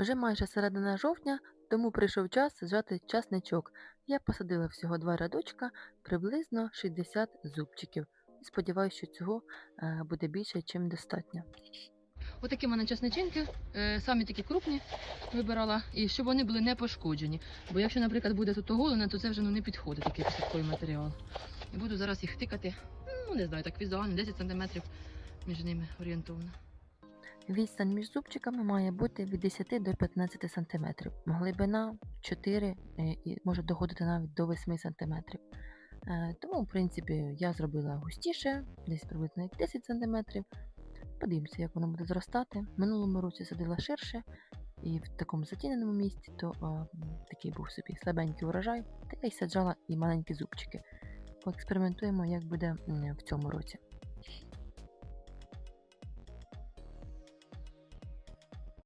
Вже майже середина жовтня, тому прийшов час зжати часничок. Я посадила всього два рядочка, приблизно 60 зубчиків. І сподіваюся, що цього е, буде більше, ніж достатньо. Отакі в мене часничинки, е, самі такі крупні вибирала, і щоб вони були не пошкоджені. Бо якщо, наприклад, буде тут оголене, то це вже ну, не підходить такий посадковий матеріал. І буду зараз їх тикати, ну не знаю, так візуально, 10 см між ними орієнтовно. Відстань між зубчиками має бути від 10 до 15 см. Глибина 4 е, і може доходити навіть до 8 см. Е, Тому, в принципі, я зробила густіше, десь приблизно як 10 см. Подивимося, як воно буде зростати. Минулому році садила ширше, і в такому затіненому місці, то а, такий був собі слабенький урожай, та я й саджала і маленькі зубчики. Поекспериментуємо, як буде в цьому році.